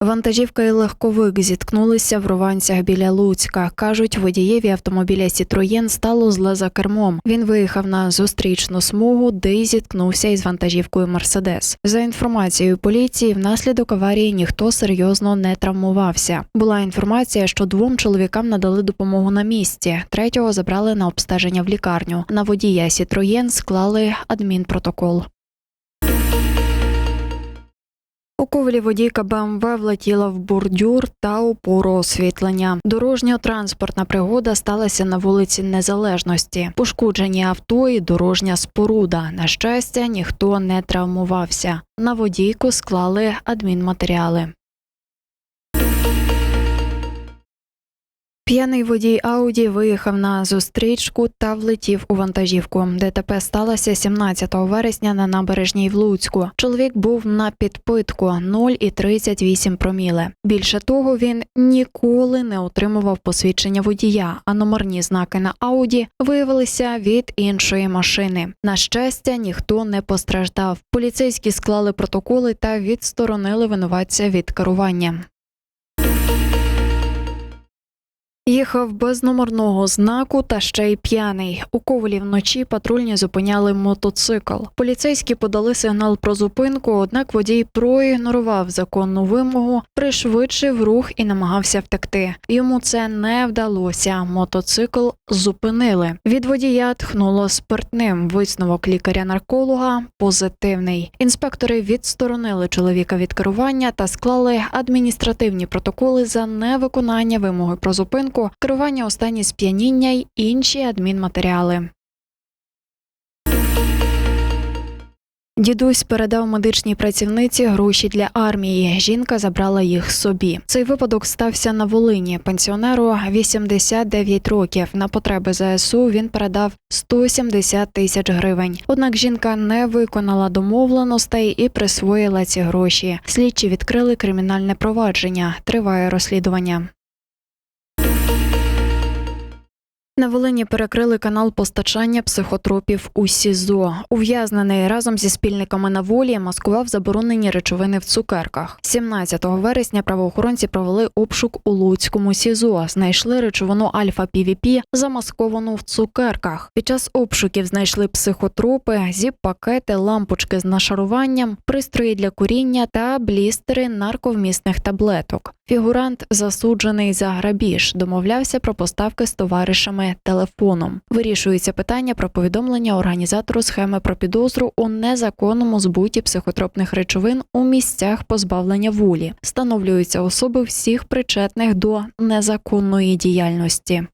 Вантажівка і легковик зіткнулися в Рованцях біля Луцька. кажуть, водієві автомобіля Сітроєн стало зле за кермом. Він виїхав на зустрічну смугу, де й зіткнувся із вантажівкою Мерседес. За інформацією поліції, внаслідок аварії ніхто серйозно не травмувався. Була інформація, що двом чоловікам надали допомогу на місці. Третього забрали на обстеження в лікарню. На водія Сітроєн склали адмінпротокол. У ковалі водійка БМВ влетіла в бордюр та опору освітлення. Дорожньо-транспортна пригода сталася на вулиці Незалежності. Пошкоджені авто і дорожня споруда. На щастя, ніхто не травмувався. На водійку склали адмінматеріали. П'яний водій Ауді виїхав на зустрічку та влетів у вантажівку. ДТП сталося 17 вересня на набережній в Луцьку. Чоловік був на підпитку 0,38 проміле. Більше того, він ніколи не отримував посвідчення водія, а номерні знаки на Ауді виявилися від іншої машини. На щастя, ніхто не постраждав. Поліцейські склали протоколи та відсторонили винуватця від керування. Їхав без номерного знаку та ще й п'яний. У Ковалі вночі патрульні зупиняли мотоцикл. Поліцейські подали сигнал про зупинку, однак водій проігнорував законну вимогу, пришвидшив рух і намагався втекти. Йому це не вдалося. Мотоцикл зупинили. Від водія тхнуло спиртним. Висновок лікаря-нарколога позитивний. Інспектори відсторонили чоловіка від керування та склали адміністративні протоколи за невиконання вимоги про зупинку керування у стані сп'яніння й інші адмінматеріали. Дідусь передав медичній працівниці гроші для армії. Жінка забрала їх собі. Цей випадок стався на Волині. Пенсіонеру 89 років. На потреби ЗСУ він передав 170 тисяч гривень. Однак жінка не виконала домовленостей і присвоїла ці гроші. Слідчі відкрили кримінальне провадження. Триває розслідування. На Волині перекрили канал постачання психотропів у СІЗО. Ув'язнений разом зі спільниками на волі маскував заборонені речовини в цукерках. 17 вересня правоохоронці провели обшук у Луцькому СІЗО. Знайшли речовину альфа пвп замасковану в цукерках. Під час обшуків знайшли психотропи, зіп-пакети, лампочки з нашаруванням, пристрої для куріння та блістери нарковмісних таблеток. Фігурант засуджений за грабіж, домовлявся про поставки з товаришами телефоном. Вирішується питання про повідомлення організатору схеми про підозру у незаконному збуті психотропних речовин у місцях позбавлення волі. Встановлюються особи всіх причетних до незаконної діяльності.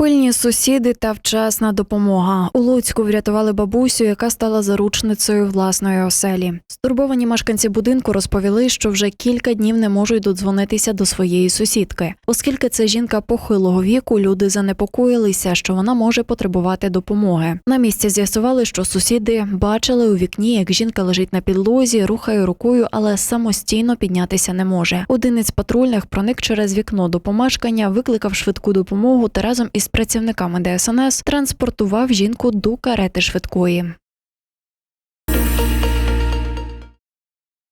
Пильні сусіди та вчасна допомога. У Луцьку врятували бабусю, яка стала заручницею власної оселі. Стурбовані мешканці будинку розповіли, що вже кілька днів не можуть додзвонитися до своєї сусідки. Оскільки це жінка похилого віку, люди занепокоїлися, що вона може потребувати допомоги. На місці з'ясували, що сусіди бачили у вікні, як жінка лежить на підлозі, рухає рукою, але самостійно піднятися не може. Один із патрульних проник через вікно до помешкання, викликав швидку допомогу та разом із працівниками ДСНС транспортував жінку до карети швидкої.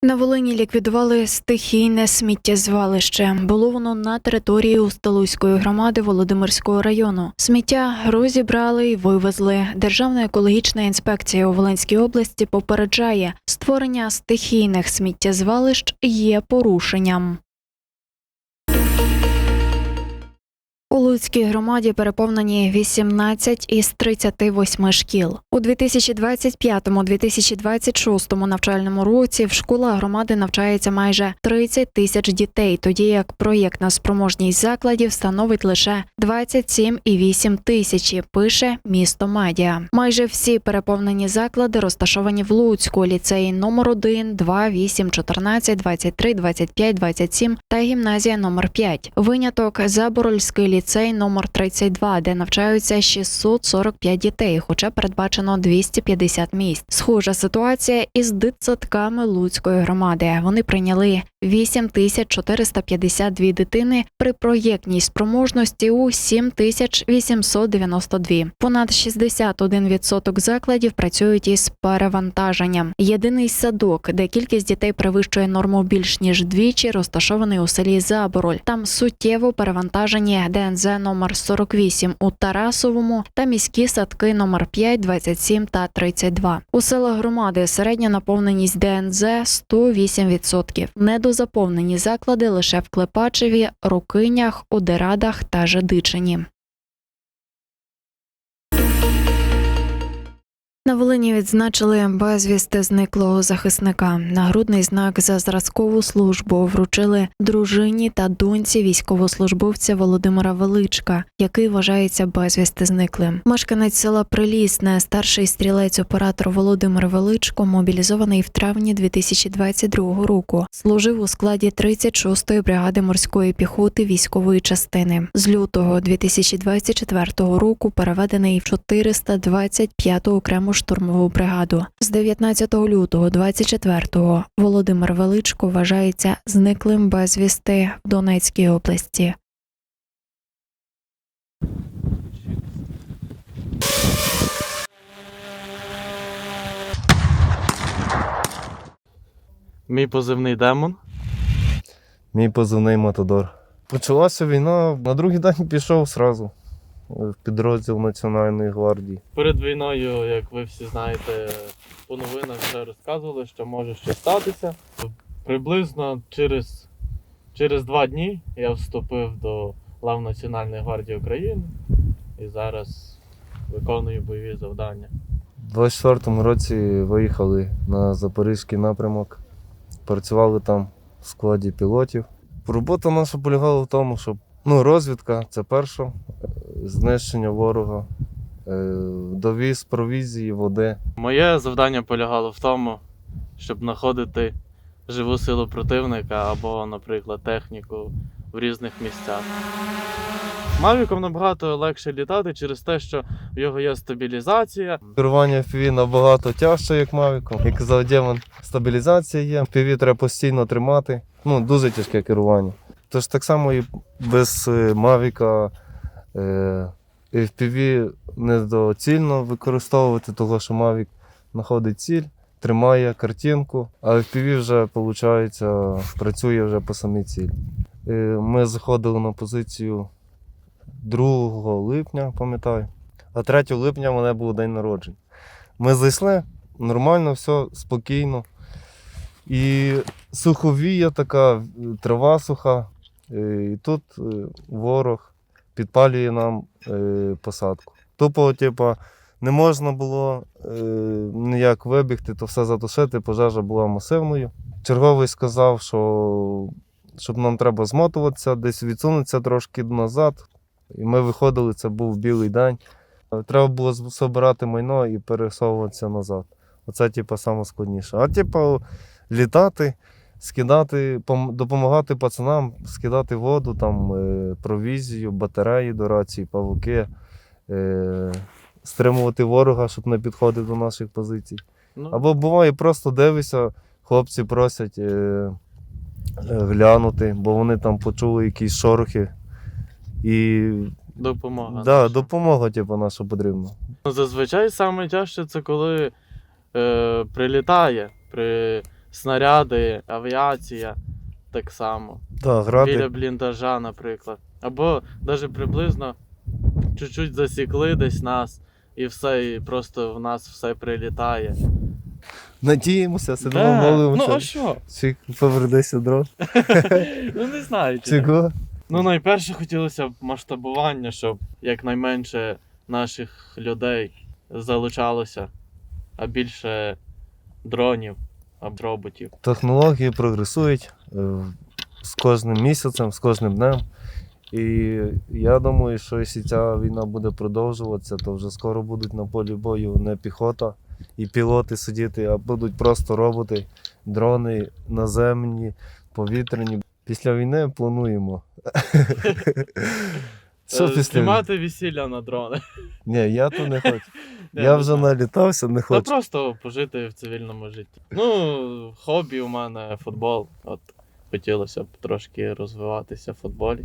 На Волині ліквідували стихійне сміттєзвалище. Було воно на території Усталузької громади Володимирського району. Сміття розібрали і вивезли. Державна екологічна інспекція у Волинській області попереджає, створення стихійних сміттєзвалищ є порушенням. У Луцькій громаді переповнені 18 із 38 шкіл. У 2025-2026 навчальному році в школах громади навчається майже 30 тисяч дітей, тоді як проєктна спроможність закладів становить лише 27,8 тисячі, пише місто Медіа. Майже всі переповнені заклади розташовані в Луцьку, ліцеї номер 1, 2, 8, 14, 23, 25, 27 та гімназія номер 5. Виняток Заборольський ліцей номер 32, де навчаються 645 дітей, хоча передбачено 250 місць. Схожа ситуація із дитсадками Луцької громади. Вони прийняли 8452 дитини при проєктній спроможності у 7892. Понад 61% закладів працюють із перевантаженням. Єдиний садок, де кількість дітей перевищує норму більш ніж двічі, розташований у селі Забороль. Там суттєво перевантажені ДНЗ номер 48 у Тарасовому та міські садки номер 5, 27 та 32. У селах громади середня наповненість ДНЗ 108%. Недозаповнені заклади лише в Клепачеві, Рукинях, Одерадах та Жадичині. На Волині відзначили безвісти зниклого захисника. Нагрудний знак за зразкову службу вручили дружині та доньці військовослужбовця Володимира Величка, який вважається безвісти зниклим. Мешканець села Прилісне, старший стрілець-оператор Володимир Величко, мобілізований в травні 2022 року. Служив у складі 36-ї бригади морської піхоти військової частини. З лютого 2024 року переведений в 425-ту окрему штурмову бригаду. З 19 лютого 24-го Володимир Величко вважається зниклим безвісти в Донецькій області. Мій позивний демон. Мій позивний Матадор. Почалася війна, на другий день пішов сразу в підрозділ Національної гвардії. Перед війною, як ви всі знаєте, по новинах вже розказували, що може щось статися. Приблизно через, через два дні я вступив до лав Національної гвардії України і зараз виконую бойові завдання. У 24-му році виїхали на Запорізький напрямок, працювали там в складі пілотів. Робота наша полягала в тому, щоб ну, розвідка це перше, знищення ворога, е, довіз провізії, води. Моє завдання полягало в тому, щоб знаходити живу силу противника або, наприклад, техніку в різних місцях. Мавіком набагато легше літати через те, що в його є стабілізація. Керування FPV набагато тяжче, як Мавіком. Як казав Демон, стабілізація є. FPV треба постійно тримати. Ну, дуже тяжке керування. Тож так само і без е, Мавіка FPV недоцільно використовувати, того що Мавік знаходить ціль, тримає картинку, а FPV вже, виходить, працює вже по самій цілі. Е, ми заходили на позицію 2 липня, пам'ятаю. А 3 липня в мене був день народження. Ми зайшли, нормально, все, спокійно. І суховія така, трава суха. Е, І тут е, ворог підпалює нам е, посадку. Тупо, типа, не можна було е, ніяк вибігти, то все затушити, пожежа була масивною. Черговий сказав, що щоб нам треба змотуватися, десь відсунутися трошки назад. І ми виходили, це був білий день. Треба було збирати майно і пересовуватися назад. Оце, типу, саме складніше. А типу, літати, скидати, допомагати пацанам, скидати воду, там, е, провізію, батареї до рації, павуки, е, стримувати ворога, щоб не підходив до наших позицій. Ну, Або буває, просто дивишся, хлопці просять е, глянути, бо вони там почули якісь шорохи. І допомога. да, наша. допомога, типу, наша потрібна. Ну, Зазвичай саме тяжче це коли е, прилітає при снаряди, авіація так само. Так, грати. Біля бліндажа, наприклад. Або навіть приблизно чуть-чуть засікли десь нас, і все, і просто в нас все прилітає. Надіємося, сидимо, Да. Ну, молимося. а що? Чи повернеться дрон? Ну не знаю. Чого? Ну, найперше хотілося б масштабування, щоб якнайменше наших людей залучалося, а більше дронів роботів. Технології прогресують е, з кожним місяцем, з кожним днем. І я думаю, що якщо ця війна буде продовжуватися, то вже скоро будуть на полі бою не піхота і пілоти сидіти, а будуть просто роботи, дрони наземні, повітряні. Після війни плануємо. Що Е, після? Знімати весілля на дрони. Ні, я то не хочу. Я вже налітався, не Та хочу. просто пожити в цивільному житті. Ну, хобі у мене футбол. От хотілося б трошки розвиватися в футболі.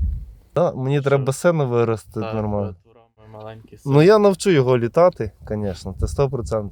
Да, мені Що? треба сина вирости Так, нормально. маленькі Ну я навчу його літати, звісно, це 100%.